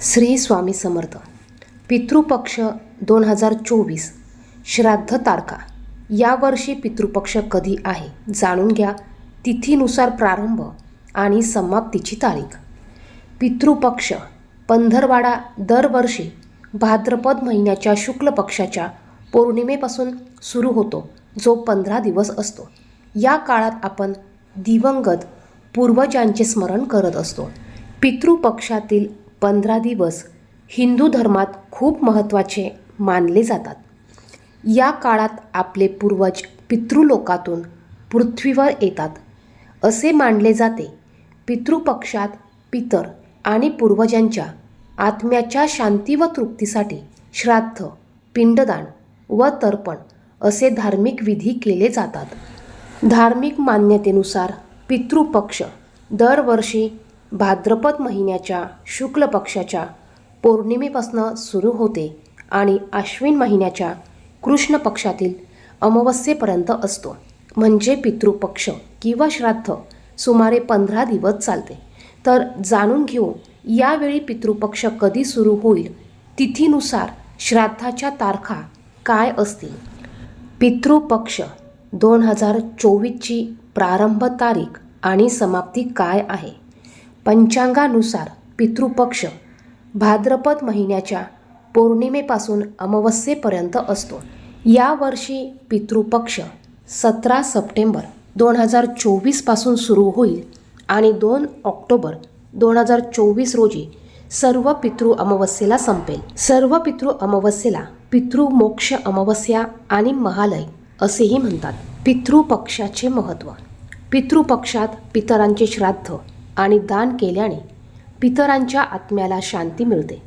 श्री स्वामी समर्थ. पितृपक्ष दोन हजार चोवीस. श्राद्ध तारखा. यावर्षी पितृपक्ष कधी आहे जाणून घ्या. तिथीनुसार प्रारंभ आणि समाप्तीची तारीख. पितृपक्ष पंधरवाडा दरवर्षी भाद्रपद महिन्याच्या शुक्ल पक्षाच्या पौर्णिमेपासून सुरू होतो जो पंधरा दिवस असतो. या काळात आपण दिवंगत पूर्वजांचे स्मरण करत असतो. पितृपक्षातील पंधरा दिवस हिंदू धर्मात खूप महत्त्वाचे मानले जातात. या काळात आपले पूर्वज पितृलोकातून पृथ्वीवर येतात असे मानले जाते. पितृपक्षात पितर आणि पूर्वजांच्या आत्म्याच्या शांती व तृप्तीसाठी श्राद्ध पिंडदान व तर्पण असे धार्मिक विधी केले जातात. धार्मिक मान्यतेनुसार पितृपक्ष दरवर्षी भाद्रपद महिन्याच्या शुक्ल पक्षाच्या पौर्णिमेपासून सुरू होते आणि आश्विन महिन्याच्या कृष्ण पक्षातील अमावस्येपर्यंत असतो. म्हणजे पितृपक्ष किंवा श्राद्ध सुमारे पंधरा दिवस चालते. तर जाणून घेऊ यावेळी पितृपक्ष कधी सुरू होईल? तिथीनुसार श्राद्धाच्या तारखा काय असतील? पितृपक्ष दोन हजार चोवीसची प्रारंभ तारीख आणि समाप्ती काय आहे? पंचांगानुसार पितृपक्ष भाद्रपद महिन्याच्या पौर्णिमेपासून अमावस्येपर्यंत असतो. यावर्षी पितृपक्ष सतरा सप्टेंबर दोन हजार चोवीसपासून सुरू होईल आणि दोन ऑक्टोबर दोन हजार चोवीस रोजी सर्व पितृ अमावस्येला संपेल. सर्व पितृ अमावस्येला पितृमोक्ष अमावस्या आणि महालय असेही म्हणतात. पितृपक्षाचे महत्त्व पितृपक्षात पितरांचे श्राद्ध. आणि दान केल्याने पितरांच्या आत्म्याला शांती मिळते.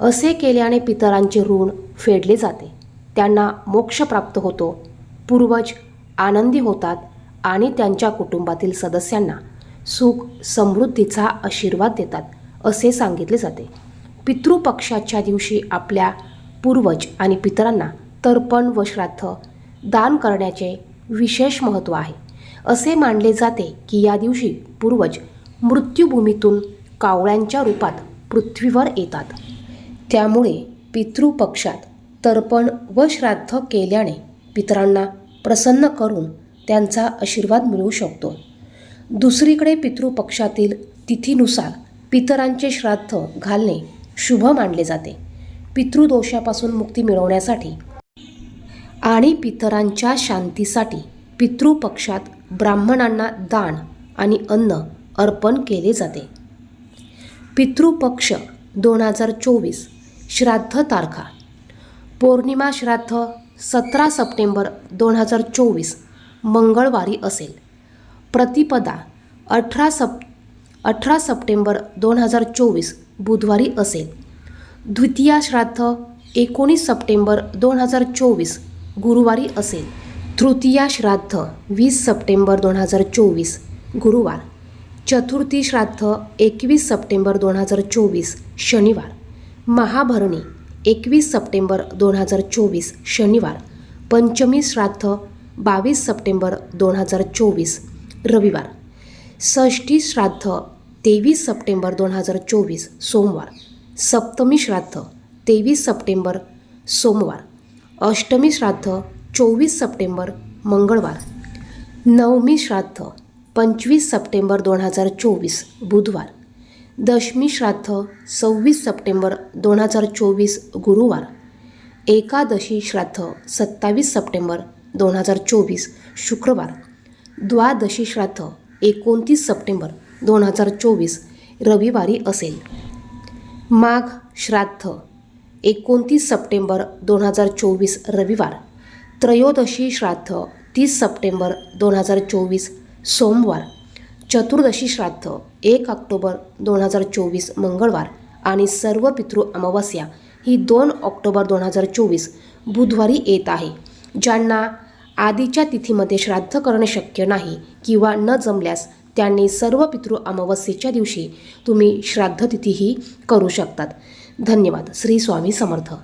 असे केल्याने पितरांचे ऋण फेडले जाते. त्यांना मोक्ष प्राप्त होतो. पूर्वज आनंदी होतात आणि त्यांच्या कुटुंबातील सदस्यांना सुख समृद्धीचा आशीर्वाद देतात असे सांगितले जाते. पितृपक्षाच्या दिवशी आपल्या पूर्वज आणि पितरांना तर्पण व श्राद्ध दान करण्याचे विशेष महत्त्व आहे. असे मानले जाते की या दिवशी पूर्वज मृत्यूभूमीतून कावळ्यांच्या रूपात पृथ्वीवर येतात. त्यामुळे पितृपक्षात तर्पण व श्राद्ध केल्याने पितरांना प्रसन्न करून त्यांचा आशीर्वाद मिळू शकतो. दुसरीकडे पितृपक्षातील तिथीनुसार पितरांचे श्राद्ध घालणे शुभ मानले जाते. पितृदोषापासून मुक्ती मिळवण्यासाठी आणि पितरांच्या शांतीसाठी पितृपक्षात ब्राह्मणांना दान आणि अन्न अर्पण केले जाते. पितृपक्ष दोन हजार चोवीस श्राद्ध तारखा. पौर्णिमा श्राद्ध सतरा सप्टेंबर दोन हजार चोवीस मंगळवारी असेल. प्रतिपदा अठरा सप अठरा सप्टेंबर दोन हजार चोवीस बुधवारी असेल. द्वितीया श्राद्ध एकोणीस सप्टेंबर दोन हजार चोवीस गुरुवारी असेल. तृतीया श्राद्ध वीस सप्टेंबर दोन हजार चोवीस गुरुवार. चतुर्थी श्राद्ध एकवीस सप्टेंबर दोन हजार चोवीस शनिवार. महाभरणी एकवीस सप्टेंबर दोन हजार चोवीस शनिवार. पंचमी श्राद्ध बावीस सप्टेंबर दोन हजार चोवीस रविवार. षष्ठी श्राद्ध तेवीस सप्टेंबर दोन हजार चोवीस सोमवार. सप्तमी श्राद्ध तेवीस सप्टेंबर सोमवार. अष्टमी श्राद्ध चोवीस सप्टेंबर मंगळवार. नवमी श्राद्ध पंचवीस सप्टेंबर दोन हजार चोवीस बुधवार. दशमी श्राद्ध सव्वीस सप्टेंबर दोन हजार चोवीस गुरुवार. एकादशी श्राद्ध सत्तावीस सप्टेंबर दोन हजार चोवीस शुक्रवार. द्वादशी श्राद्ध एकोणतीस सप्टेंबर दोन हजार चोवीस रविवारी असेल. माघ श्राद्ध एकोणतीस सप्टेंबर दोन हजार चोवीस रविवार. त्रयोदशी श्राद्ध तीस सप्टेंबर दोन हजार चोवीस सोमवार चतुर्दशी श्राद्ध एक ऑक्टोबर दोन हजार चोवीस मंगळवार आणि सर्व पितृ अमावस्या ही दोन ऑक्टोबर दोन हजार चोवीस बुधवारी येत आहे. ज्यांना आधीच्या तिथीमध्ये श्राद्ध करणे शक्य नाही किंवा न जमल्यास त्यांनी सर्व पितृ अमावस्येच्या दिवशी तुम्ही श्राद्ध तिथीही करू शकतात. धन्यवाद. श्री स्वामी समर्थ.